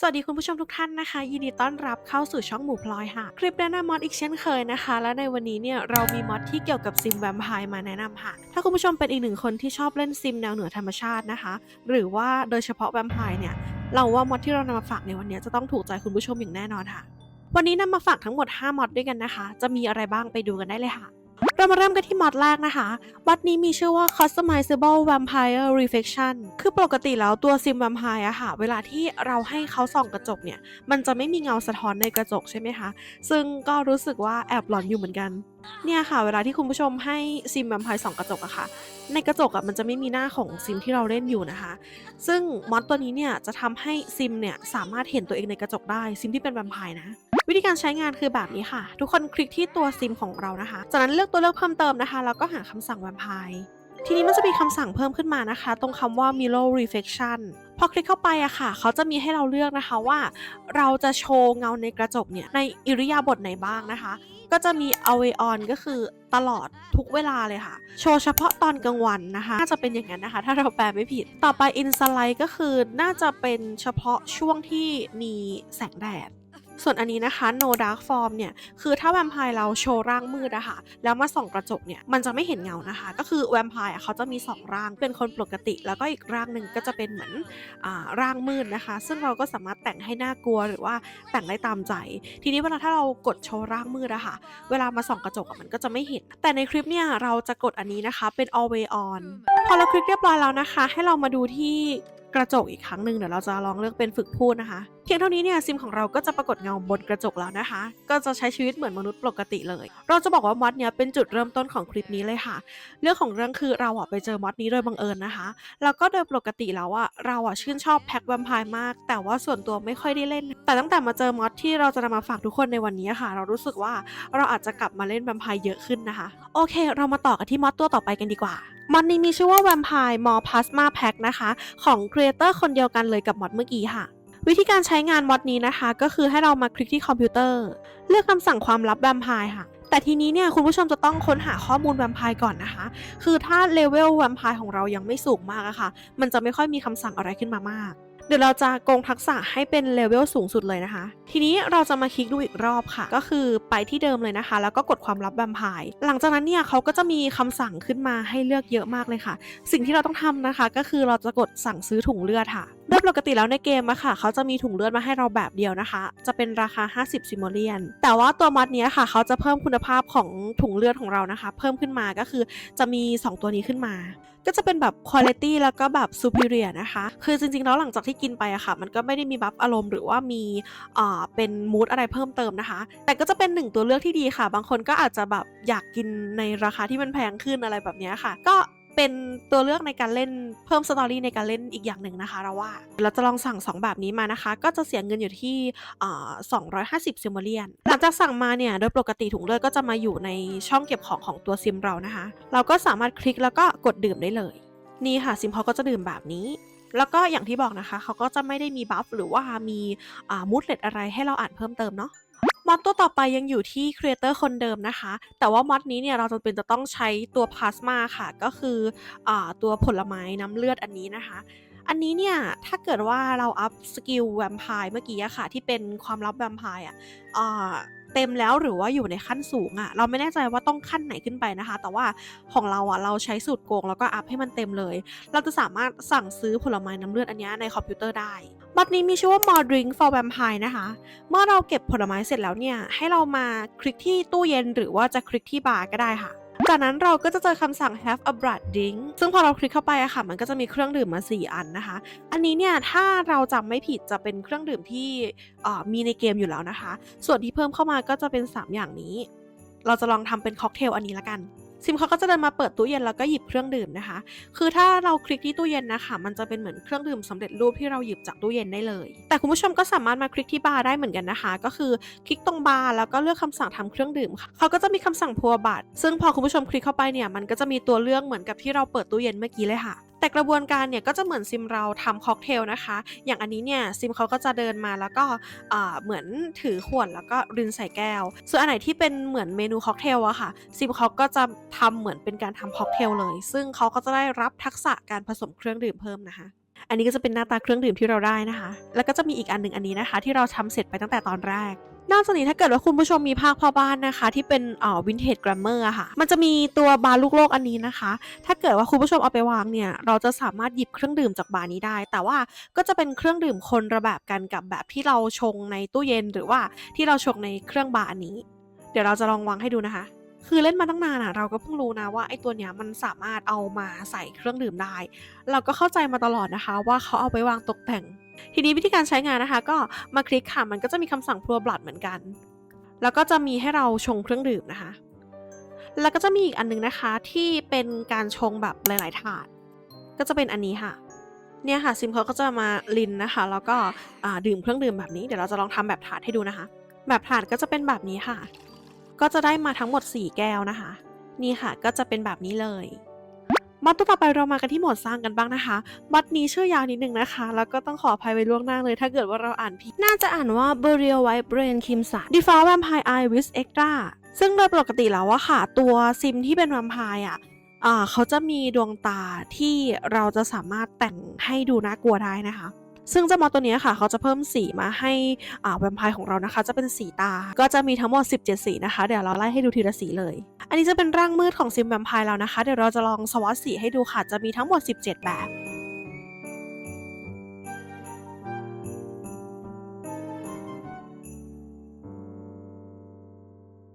สวัสดีคุณผู้ชมทุกท่านนะคะ ยินดีต้อนรับเข้าสู่ช่องหมูพลอยค่ะ คลิปแนะนำมอดอีกเช่นเคยนะคะ และในวันนี้เนี่ยเรามีมอดที่เกี่ยวกับซิมแวมไพร์มาแนะนำค่ะ ถ้าคุณผู้ชมเป็นอีกหนึ่งคนที่ชอบเล่นซิมแนวเหนือธรรมชาตินะคะ หรือว่าโดยเฉพาะแวมไพร์เนี่ยเราว่ามอดที่เรานำมาฝากในวันนี้จะต้องถูกใจคุณผู้ชมอย่างแน่นอนค่ะ วันนี้นำมาฝากทั้งหมด 5มอดด้วยกันนะคะ จะมีอะไรบ้างไปดูกันได้เลยค่ะ เรามาเริ่มกันที่มอดแรกนะคะมอดนี้มีชื่อว่า customizable vampire reflection คือปกติแล้วตัวซิม vampire อะค่ะ เวลาที่เราให้เขาส่องกระจกเนี่ย มันจะไม่มีเงาสะท้อนในกระจกใช่ไหมคะ ซึ่งก็รู้สึกว่าแอบหลอนอยู่เหมือนกัน เนี่ยค่ะ เวลาที่คุณผู้ชมให้ซิม vampire ส่องกระจกอะค่ะ ในกระจกอะมันจะไม่มีหน้าของซิมที่เราเล่นอยู่นะคะ ซึ่งมอดตัวนี้เนี่ยจะทำให้ซิมเนี่ยสามารถเห็นตัวเองในกระจกได้ ซิมที่เป็นแวมไพร์นะ วิธีการใช้งานคือแบบนี้ค่ะ ทุกคนคลิกที่ตัวซิมของเรานะคะ จากนั้นเลือกตัวเลือกเพิ่มเติมนะคะแล้วก็หาคำสั่งแวมไพร์ทีนี้มันจะมีคำสั่งเพิ่มขึ้นมานะคะ ตรงคำว่า mirror reflection พอคลิกเข้าไปอะค่ะ เขาจะมีให้เราเลือกนะคะว่า เราจะโชว์เงาในกระจกเนี่ยในอิริยาบถไหนบ้างนะคะ ก็จะมี Away on ก็คือตลอดทุกเวลาเลยค่ะ โชว์เฉพาะตอนกลางวันนะคะ น่าจะเป็นอย่างนั้นนะคะ ถ้าเราแปลไม่ผิด ต่อไป in sunlight ก็คือน่าจะเป็นเฉพาะช่วงที่มีแสงแดด ส่วนอันนี้นะคะ no dark form เนี่ยคือถ้าแวมไพร์เราโชว์ร่างมืดอะค่ะแล้วมาส่องกระจกเนี่ยมันจะไม่เห็นเงานะคะ ก็คือแวมไพร์เขาจะมี 2 ร่างเป็นคนปกติ แล้วก็อีกร่างหนึ่งก็จะเป็นเหมือนอร่างมืดนะคะ ซึ่งเราก็สามารถแต่งให้น่ากลัวหรือว่าแต่งได้ตามใจ ทีนี้เวลาถ้าเรากดโชว์ร่างมืดอะค่ะเวลามาส่องกระจกมันก็จะไม่เห็น แต่ในคลิปเนี่ยเราจะกดอันนี้นะคะเป็น always on พอเราคลิกเรียบร้อยแล้วนะคะ ให้เรามาดูที่ กระจกอีกครั้งหนึ่งเดี๋ยวเราจะลองเลือกเป็นฝึกพูดนะคะ เพียงเท่านี้เนี่ยซิมของเราก็จะปรากฏเงาบนกระจกแล้วนะคะ ก็จะใช้ชีวิตเหมือนมนุษย์ปกติเลย เราจะบอกว่ามอดเนี้ยเป็นจุดเริ่มต้นของคลิปนี้เลยค่ะ เรื่องของเรื่องคือเราอะไปเจอมอดนี้โดยบังเอิญนะคะ แล้วก็โดยปกติแล้วอะเราอะชื่นชอบแพ็กแวมไพร์มาก แต่ว่าส่วนตัวไม่ค่อยได้เล่น แต่ตั้งแต่มาเจอมอดที่เราจะนำมาฝากทุกคนในวันนี้ค่ะ เรารู้สึกว่าเราอาจจะกลับมาเล่นแวมไพร์เยอะขึ้นนะคะ โอเค เรามาต่อกันที่มอดตัวต่อไปกันดีกว่ามอดนี้มีชื่อว่า Vampire m o r Plasma Pack นะคะ ของครีเอเตอร์คนเดียวกันเลยกับมอดเมื่อกี้ค่ะวิธีการใช้งานมอดนี้นะคะ ก็คือให้เรามาคลิกที่คอมพิวเตอร์ เลือกคำสั่งความลับแวมไพร์ค่ะ แต่ทีนี้เนี่ยคุณผู้ชมจะต้องค้นหาข้อมูลแวมไพร์ก่อนนะคะ คือถ้าเลเวลแวมไพร์ของเรายังไม่สูงมากอะค่ะ มันจะไม่ค่อยมีคำสั่งอะไรขึ้นมามาก เดี๋ยวเราจะโกงทักษะให้เป็นเลเวลสูงสุดเลยนะคะ ทีนี้เราจะมาคลิกดูอีกรอบค่ะ ก็คือไปที่เดิมเลยนะคะ แล้วก็กดความลับแวมไพร์หลังจากนั้นเนี่ยเขาก็จะมีคำสั่งขึ้นมาให้เลือกเยอะมากเลยค่ะ สิ่งที่เราต้องทำนะคะ ก็คือเราจะกดสั่งซื้อถุงเลือดค่ะ โดยปกติแล้วในเกมอะค่ะ เขาจะมีถุงเลือดมาให้เราแบบเดียวนะคะ จะเป็นราคา 50 ซิมโมเลียน แต่ว่าตัวมอดนี้ค่ะ เขาจะเพิ่มคุณภาพของถุงเลือดของเรานะคะ เพิ่มขึ้นมาก็คือจะมี 2 ตัวนี้ขึ้นมา ก็จะเป็นแบบ quality แล้วก็แบบ superior นะคะ คือจริงๆแล้วหลังจากที่กินไปอะค่ะ มันก็ไม่ได้มีบัฟอารมณ์หรือว่ามีอ่าเป็นมูดอะไรเพิ่มเติมนะคะ แต่ก็จะเป็นหนึ่งตัวเลือกที่ดีค่ะ บางคนก็อาจจะแบบอยากกินในราคาที่มันแพงขึ้นอะไรแบบนี้ค่ะ ก็ เป็นตัวเลือกในการเล่นเพิ่มสตอรี่ในการเล่นอีกอย่างหนึ่งนะคะเราว่า เราจะลองสั่ง 2 แบบนี้มานะคะ ก็จะเสียเงินอยู่ที่อ่า250ซิมโมเลียน หลังจากสั่งมาเนี่ย โดยปกติถุงเลือดก็จะมาอยู่ในช่องเก็บของของตัวซิมเรานะคะ เราก็สามารถคลิกแล้วก็กดดื่มได้เลย นี่ค่ะซิมเขาก็จะดื่มแบบนี้ แล้วก็อย่างที่บอกนะคะ เขาก็จะไม่ได้มีบัฟหรือว่ามีมูดเลตอะไรให้เราอ่านเพิ่มเติมเนาะ มอดตัวต่อไปยังอยู่ที่ครีเอเตอร์คนเดิมนะคะ แต่ว่ามอดนี้เนี่ยเราจำเป็นจะต้องใช้ตัวพลาสมาค่ะ ก็คืออตัวผลไม้น้ำเลือดอันนี้นะคะ อันนี้เนี่ย ถ้าเกิดว่าเราอัพสกิลแวมไพร์เมื่อกี้อะค่ะ ที่เป็นความลับแวมไพร์อะอะ เต็มแล้วหรือว่าอยู่ในขั้นสูงอะเราไม่แน่ใจว่าต้องขั้นไหนขึ้นไปนะคะ แต่ว่าของเราอะเราใช้สูตรโกงแล้วก็อัพให้มันเต็มเลย เราจะสามารถสั่งซื้อผลไม้น้ำเลือดอันนี้ในคอมพิวเตอร์ได้บัตรนี้มีชื่อว่า More Drink for Vampire นะคะ เมื่อเราเก็บผลไม้เสร็จแล้วเนี่ยให้เรามาคลิกที่ตู้เย็นหรือว่าจะคลิกที่บาร์ก็ได้ค่ะ จากนั้นเราก็จะเจอคำสั่ง have a blood drink ซึ่งพอเราคลิกเข้าไปอะค่ะ มันก็จะมีเครื่องดื่มมา 4 อันนะคะ อันนี้เนี่ยถ้าเราจำไม่ผิดจะเป็นเครื่องดื่มที่มีในเกมอยู่แล้วนะคะ ส่วนที่เพิ่มเข้ามาก็จะเป็น 3 อย่างนี้ เราจะลองทำเป็นค็อกเทลอันนี้ละกัน ซิมเขาก็จะเดินมาเปิดตู้เย็นแล้วก็หยิบเครื่องดื่มนะคะ คือถ้าเราคลิกที่ตู้เย็นนะคะมันจะเป็นเหมือนเครื่องดื่มสำเร็จรูปที่เราหยิบจากตู้เย็นได้เลย แต่คุณผู้ชมก็สามารถมาคลิกที่บาร์ได้เหมือนกันนะคะ ก็คือคลิกตรงบาร์แล้วก็เลือกคำสั่งทำเครื่องดื่มค่ะเขาก็จะมีคำสั่งพัวบัตรซึ่งพอคุณผู้ชมคลิกเข้าไปเนี่ยมันก็จะมีตัวเลือกเหมือนกับที่เราเปิดตู้เย็นเมื่อกี้เลยค่ะ แต่กระบวนการเนี่ยก็จะเหมือนซิมเราทำค็อกเทลนะคะ อย่างอันนี้เนี่ยซิมเขาก็จะเดินมาแล้วก็เหมือนถือขวดแล้วก็รินใส่แก้ว ส่วนอันไหนที่เป็นเหมือนเมนูค็อกเทลอะค่ะซิมเขาก็จะทำเหมือนเป็นการทำค็อกเทลเลย ซึ่งเขาก็จะได้รับทักษะการผสมเครื่องดื่มเพิ่มนะคะอันนี้ก็จะเป็นหน้าตาเครื่องดื่มที่เราได้นะคะ แล้วก็จะมีอีกอันหนึ่งอันนี้นะคะ ที่เราทำเสร็จไปตั้งแต่ตอนแรก นอกจากนี้ถ้าเกิดว่าคุณผู้ชมมีภาคพ่อบ้านนะคะ ที่เป็นเอ่อวินเทจแกราฟเมอร์ค่ะ มันจะมีตัวบาร์ลูกโลกอันนี้นะคะ ถ้าเกิดว่าคุณผู้ชมเอาไปวางเนี่ย เราจะสามารถหยิบเครื่องดื่มจากบาร์นี้ได้ แต่ว่าก็จะเป็นเครื่องดื่มคนระแบบกันกับแบบที่เราชงในตู้เย็น หรือว่าที่เราชงในเครื่องบาร์อันนี้ เดี๋ยวเราจะลองวางให้ดูนะคะ คือเล่นมาตั้งนานอะเราก็เพิ่งรู้นะว่าไอ้ตัวเนี้ยมันสามารถเอามาใส่เครื่องดื่มได้ เราก็เข้าใจมาตลอดนะคะ ว่าเขาเอาไปวางตกแต่ง ทีนี้วิธีการใช้งานนะคะ ก็มาคลิกค่ะ มันก็จะมีคำสั่งพลัวบลัดเหมือนกัน แล้วก็จะมีให้เราชงเครื่องดื่มนะคะ แล้วก็จะมีอีกอันนึงนะคะที่เป็นการชงแบบหลาย ๆ ถาด ก็จะเป็นอันนี้ค่ะ เนี่ยค่ะซิมเขาก็จะมาลินนะคะ แล้วก็ดื่มเครื่องดื่มแบบนี้ เดี๋ยวเราจะลองทำแบบถาดให้ดูนะคะ แบบถาดก็จะเป็นแบบนี้ค่ะ ก็จะได้มาทั้งหมด 4 แก้วนะคะ นี่ค่ะก็จะเป็นแบบนี้เลย มัดตัวต่อไปเรามากันที่หมดสร้างกันบ้างนะคะ มัดนี้ชื่อยาวนิดนึงนะคะ แล้วก็ต้องขออภัยไว้ล่วงหน้าเลย ถ้าเกิดว่าเราอ่านผิด น่าจะอ่านว่า Burial White Brain Kim s a Default Vampire Eye with Extra ซึ่งโดยปกติแล้วอะค่ะ ตัวซิมที่เป็นแวมไพร์อะอ่าเขาจะมีดวงตาที่เราจะสามารถแต่งให้ดูน่ากลัวได้นะคะ ซึ่งเจ้ามอสตัวนี้ค่ะ เขาจะเพิ่มสีมาให้อ่าแวมไพร์ของเรานะคะ จะเป็นสีตา ก็จะมีทั้งหมด 17 สีนะคะ เดี๋ยวเราไล่ให้ดูทีละสีเลย อันนี้จะเป็นร่างมืดของซิมแวมไพร์แล้วนะคะ เดี๋ยวเราจะลองสวอตสีให้ดูค่ะ จะมีทั้งหมด 17 แบบ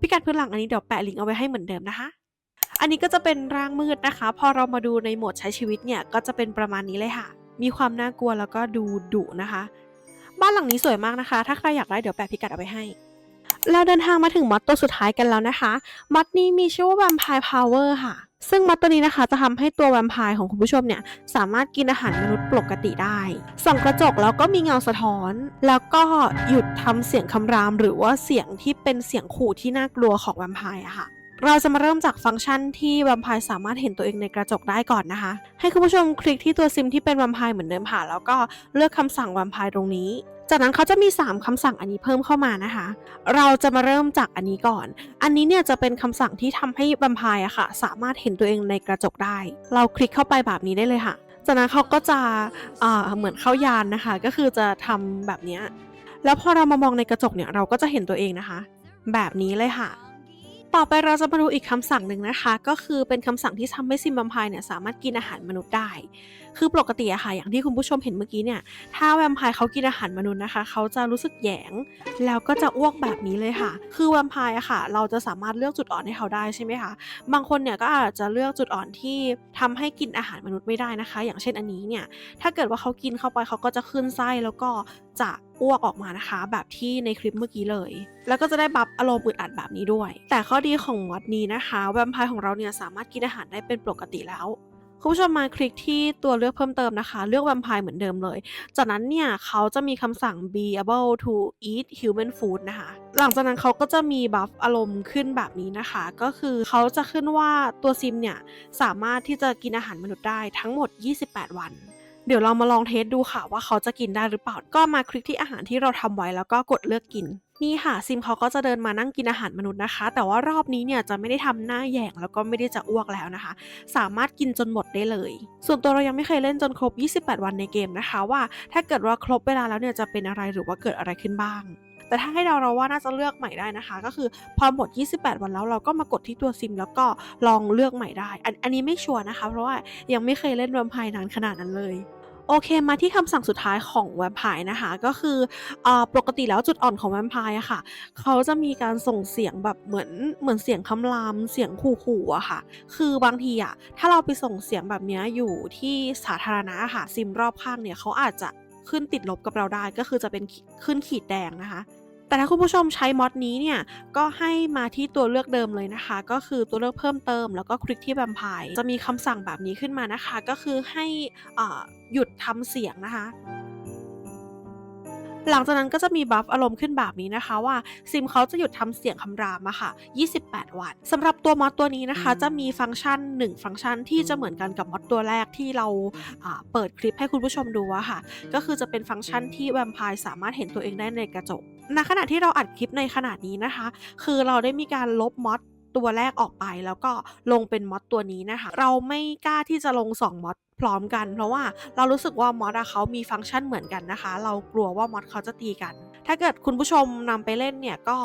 พิกัดพื้นหลังอันนี้เดี๋ยวแปะลิงก์เอาไว้ให้เหมือนเดิมนะคะ อันนี้ก็จะเป็นร่างมืดนะคะ พอเรามาดูในโหมดใช้ชีวิตเนี่ย ก็จะเป็นประมาณนี้เลยค่ะ มีความน่ากลัวแล้วก็ดูดุนะคะ บ้านหลังนี้สวยมากนะคะ ถ้าใครอยากได้เดี๋ยวแปะพิกัดเอาไว้ให้เราเดินทางมาถึงมอดตัวสุดท้ายกันแล้วนะคะ มอดนี้มีชื่อว่า Vampire Power ค่ะ ซึ่งมอดตัวนี้นะคะจะทำให้ตัวแวมไพร์ของคุณผู้ชมเนี่ย สามารถกินอาหารมนุษย์ปกติได้ ส่องกระจกแล้วก็มีเงาสะท้อน แล้วก็หยุดทำเสียงคำราม หรือว่าเสียงที่เป็นเสียงขู่ที่น่ากลัวของแวมไพร์อะค่ะ เราจะมาเริ่มจากฟังก์ชันที่แวมพร์สามารถเห็นตัวเองในกระจกได้ก่อนนะคะ ให้คุณผู้ชมคลิกที่ตัวซิมที่เป็นแวมพร์เหมือนเดิมค่ะ แล้วก็เลือกคำสั่งแวมพร์ตรงนี้ จากนั้นเขาจะมี 3คำสั่งอันนี้เพิ่มเข้ามานะคะ เราจะมาเริ่มจากอันนี้ก่อน อันนี้เนี่ยจะเป็นคำสั่งที่ทำให้แวมพร์อะค่ะ สามารถเห็นตัวเองในกระจกได้ เราคลิกเข้าไปแบบนี้ได้เลยค่ะ จากนั้นเขาก็จะเหมือนเข้ายานนะคะ ก็คือจะทำแบบนี้ แล้วพอเรามามองในกระจกเนี่ยเราก็จะเห็นตัวเองนะคะ แบบนี้เลยค่ะ ต่อไปเราจะมาดูอีกคำสั่งหนึ่งนะคะ ก็คือเป็นคำสั่งที่ทำให้ซิมบัมพายเนี่ยสามารถกินอาหารมนุษย์ได้ คือปกติอะค่ะอย่างที่คุณผู้ชมเห็นเมื่อกี้เนี่ย ถ้าแวมไพร์เขากินอาหารมนุษย์นะคะ เขาจะรู้สึกแยง แล้วก็จะอ้วกแบบนี้เลยค่ะ คือแวมไพร์อะค่ะ เราจะสามารถเลือกจุดอ่อนให้เขาได้ใช่ไหมคะ บางคนเนี่ยก็อาจจะเลือกจุดอ่อนที่ทำให้กินอาหารมนุษย์ไม่ได้นะคะ อย่างเช่นอันนี้เนี่ย ถ้าเกิดว่าเขากินเข้าไปเขาก็จะขึ้นไส้แล้วก็จะอ้วกออกมานะคะ แบบที่ในคลิปเมื่อกี้เลย แล้วก็จะได้บัฟอารมณ์อึดอัดแบบนี้ด้วย แต่ข้อดีของมอดนี้นะคะ แวมไพร์ของเราเนี่ยสามารถกินอาหารได้เป็นปกติแล้ว คุณผู้ชมมาคลิกที่ตัวเลือกเพิ่มเติมนะคะ เลือกแวมไพร์เหมือนเดิมเลย จากนั้นเนี่ยเขาจะมีคำสั่ง be able to eat human food นะคะ หลังจากนั้นเขาก็จะมีบัฟอารมณ์ขึ้นแบบนี้นะคะ ก็คือเขาจะขึ้นว่าตัวซิมเนี่ยสามารถที่จะกินอาหารมนุษย์ได้ทั้งหมด 28 วันเดี๋ยวเรามาลองเทสดูค่ะว่าเขาจะกินได้หรือเปล่า ก็มาคลิกที่อาหารที่เราทำไว้แล้วก็กดเลือกกินนี่ค่ะซิมเขาก็จะเดินมานั่งกินอาหารมนุษย์นะคะ แต่ว่ารอบนี้เนี่ยจะไม่ได้ทำหน้าแยงแล้วก็ไม่ได้จะอ้วกแล้วนะคะ สามารถกินจนหมดได้เลย ส่วนตัวเรายังไม่เคยเล่นจนครบ 28 วันในเกมนะคะ ว่าถ้าเกิดว่าครบเวลาแล้วเนี่ยจะเป็นอะไรหรือว่าเกิดอะไรขึ้นบ้าง แต่ถ้าให้เราเราว่าน่าจะเลือกใหม่ได้นะคะ ก็คือพอหมด 28 วันแล้วเราก็มากดที่ตัวซิม แล้วก็ลองเลือกใหม่ได้ อันอันนี้ไม่ชัวร์นะคะ เพราะว่ายังไม่เคยเล่นแวมไพร์นานขนาดนั้นเลย โอเคมาที่คำสั่งสุดท้ายของแวมไพร์นะคะ ก็คืออปกติแล้วจุดอ่อนของแวมไพร์อะค่ะ เขาจะมีการส่งเสียงแบบเหมือนเหมือนเสียงคำรามเสียงขู่ๆอะค่ะ คือบางทีอะถ้าเราไปส่งเสียงแบบเนี้ยอยู่ที่สาธารณะค่ะซิมรอบข้างเนี่ยเขาอาจจะขึ้นติดลบกับเราได้ก็คือจะเป็นขึ้นขีดแดงนะคะ แต่ถ้าคุณผู้ชมใช้ม็อดนี้เนี่ย ก็ให้มาที่ตัวเลือกเดิมเลยนะคะ ก็คือตัวเลือกเพิ่มเติมแล้วก็คลิกที่แวมไพร์จะมีคำสั่งแบบนี้ขึ้นมานะคะ ก็คือให้หยุดทำเสียงนะคะ หลังจากนั้นก็จะมีบัฟอารมณ์ขึ้นแบบนี้นะคะว่าซิมเขาจะหยุดทำเสียงคำรามอะค่ะ 28 วันสำหรับตัวมอดตัวนี้นะคะ จะมีฟังก์ชัน 1 ฟังก์ชันที่จะเหมือนกันกับมอดตัวแรกที่เราอ่าเปิดคลิปให้คุณผู้ชมดูอะค่ะ ก็คือจะเป็นฟังก์ชันที่แวมไพร์สามารถเห็นตัวเองได้ในกระจกณขณะที่เราอัดคลิปในขนาดนี้นะคะ คือเราได้มีการลบมอด ตัวแรกออกไปแล้วก็ลงเป็นมอดตัวนี้นะคะ เราไม่กล้าที่จะลง 2มอดพร้อมกัน เพราะว่าเรารู้สึกว่ามอดเขามีฟังก์ชันเหมือนกันนะคะ เรากลัวว่ามอดเขาจะตีกัน ถ้าเกิดคุณผู้ชมนำไปเล่นเนี่ยก็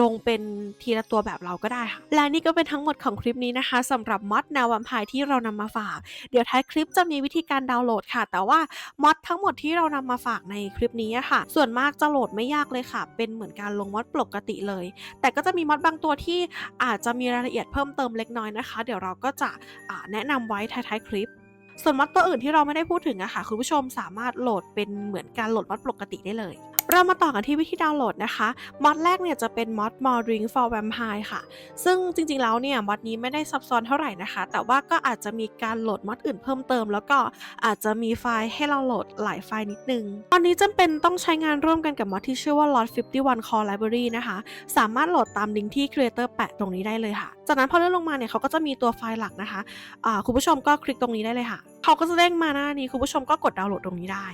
ลงเป็นทีละตัวแบบเราก็ได้ค่ะ และนี่ก็เป็นทั้งหมดของคลิปนี้นะคะสำหรับมอดแนวแวมพร์ที่เรานำมาฝาก เดี๋ยวท้ายคลิปจะมีวิธีการดาวน์โหลดค่ะ แต่ว่ามอดทั้งหมดที่เรานำมาฝากในคลิปนี้ค่ะ ส่วนมากจะโหลดไม่ยากเลยค่ะ เป็นเหมือนการลงมอดปกติเลย แต่ก็จะมีมอดบางตัวที่อาจจะมีรายละเอียดเพิ่มเติมเล็กน้อยนะคะ เดี๋ยวเราก็จะแนะนำไว้ท้ายๆคลิปส่วนมอดตัวอื่นที่เราไม่ได้พูดถึงอะค่ะคุณผู้ชมสามารถโหลดเป็นเหมือนการโหลดมอดปกติได้เลย เรามาต่อกันที่วิธีดาวน์โหลดนะคะมอดแรกเนี่ยจะเป็นมอด More Ring for Vampire ค่ะ ซึ่งจริงๆแล้วเนี่ยมอดนี้ไม่ได้ซับซ้อนเท่าไหร่นะคะ แต่ว่าก็อาจจะมีการโหลดมอดอื่นเพิ่มเติม แล้วก็อาจจะมีไฟล์ให้เราโหลดหลายไฟล์นิดนึง ตอนนี้จำเป็นต้องใช้งานร่วมกันกับมอดที่ชื่อว่า Lot 51 Core Library นะคะ สามารถโหลดตามลิงก์ที่ Creator แปะตรงนี้ได้เลยค่ะ จากนั้นพอเลื่อนลงมาเนี่ยเขาก็จะมีตัวไฟล์หลักนะคะอ่าคุณผู้ชมก็คลิกตรงนี้ได้เลยค่ะ เขาก็จะเด้งมาหน้านี้คุณผู้ชมก็กดดาวน์โหลดตรงนี้ได้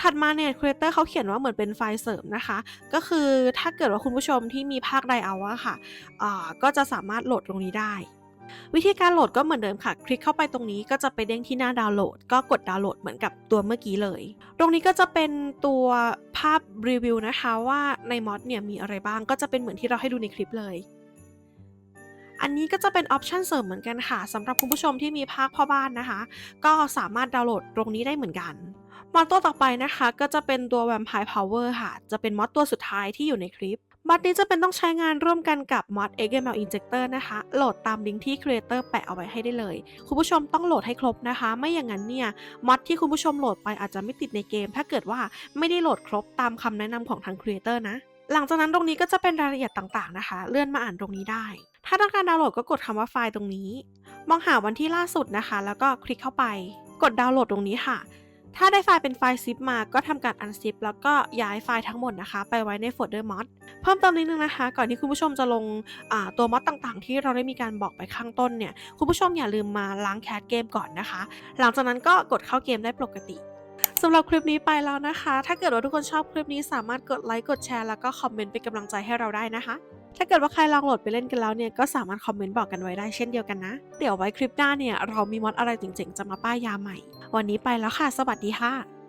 ถัดมาเนี่ย Creator เขาเขียนว่าเหมือนเป็นไฟล์เสริมนะคะ ก็คือถ้าเกิดว่าคุณผู้ชมที่มีภาคไดเอาอะค่ะอ่าก็จะสามารถโหลดตรงนี้ได้ วิธีการโหลดก็เหมือนเดิมค่ะ คลิกเข้าไปตรงนี้ก็จะไปเด้งที่หน้าดาวน์โหลด ก็กดดาวน์โหลดเหมือนกับตัวเมื่อกี้เลย ตรงนี้ก็จะเป็นตัวภาพรีวิวนะคะว่าในมอดเนี่ยมีอะไรบ้างก็จะเป็นเหมือนที่เราให้ดูในคลิปเลย อันนี้ก็จะเป็นออปชันเสริมเหมือนกันค่ะสำหรับคุณผู้ชมที่มีภาคพ่อบ้านนะคะ ก็สามารถดาวน์โหลดตรงนี้ได้เหมือนกันมอดตัวต่อไปนะคะ ก็จะเป็นตัว Vampire Power ค่ะ จะเป็นมอดตัวสุดท้ายที่อยู่ในคลิปมอดนี้จะเป็นต้องใช้งานร่วมกันกับมอด XML Injector นะคะ โหลดตามลิงก์ที่ Creator แปะเอาไว้ให้ได้เลย คุณผู้ชมต้องโหลดให้ครบนะคะ ไม่อย่างนั้นเนี่ยมอดที่คุณผู้ชมโหลดไปอาจจะไม่ติดในเกม ถ้าเกิดว่าไม่ได้โหลดครบตามคำแนะนำของทาง Creator นะ หลังจากนั้นตรงนี้ก็จะเป็นรายละเอียดต่างๆนะคะ เลื่อนมาอ่านตรงนี้ได้ ถ้าต้องการดาวน์โหลดก็กดคำว่าไฟล์ตรงนี้ มองหาวันที่ล่าสุดนะคะ แล้วก็คลิกเข้าไป กดดาวน์โหลดตรงนี้ค่ะ ถ้าได้ไฟล์เป็นไฟล์ซิปมา ก็ทำการ unzip แล้วก็ย้ายไฟล์ทั้งหมดนะคะ ไปไว้ในโฟลเดอร์มอดเพิ่มเติมนิดนึงนะคะ ก่อนที่คุณผู้ชมจะลงตัวมอดต่างๆ ที่เราได้มีการบอกไปข้างต้นเนี่ย คุณผู้ชมอย่าลืมมาล้างแคสเกมก่อนนะคะ หลังจากนั้นก็กดเข้าเกมได้ปกติสำหรับคลิปนี้ไปแล้วนะคะ ถ้าเกิดว่าทุกคนชอบคลิปนี้สามารถกดไลค์ กดแชร์ แล้วก็คอมเมนต์เป็นกำลังใจให้เราได้นะคะ ถ้าเกิดว่าใครลองโหลดไปเล่นกันแล้วเนี่ยก็สามารถคอมเมนต์บอกกันไว้ได้เช่นเดียวกันนะ เดี๋ยวไว้คลิปหน้าเนี่ยเรามีมอดอะไรเจ๋งๆจะมาป้ายยาใหม่ วันนี้ไปแล้วค่ะ สวัสดีค่ะ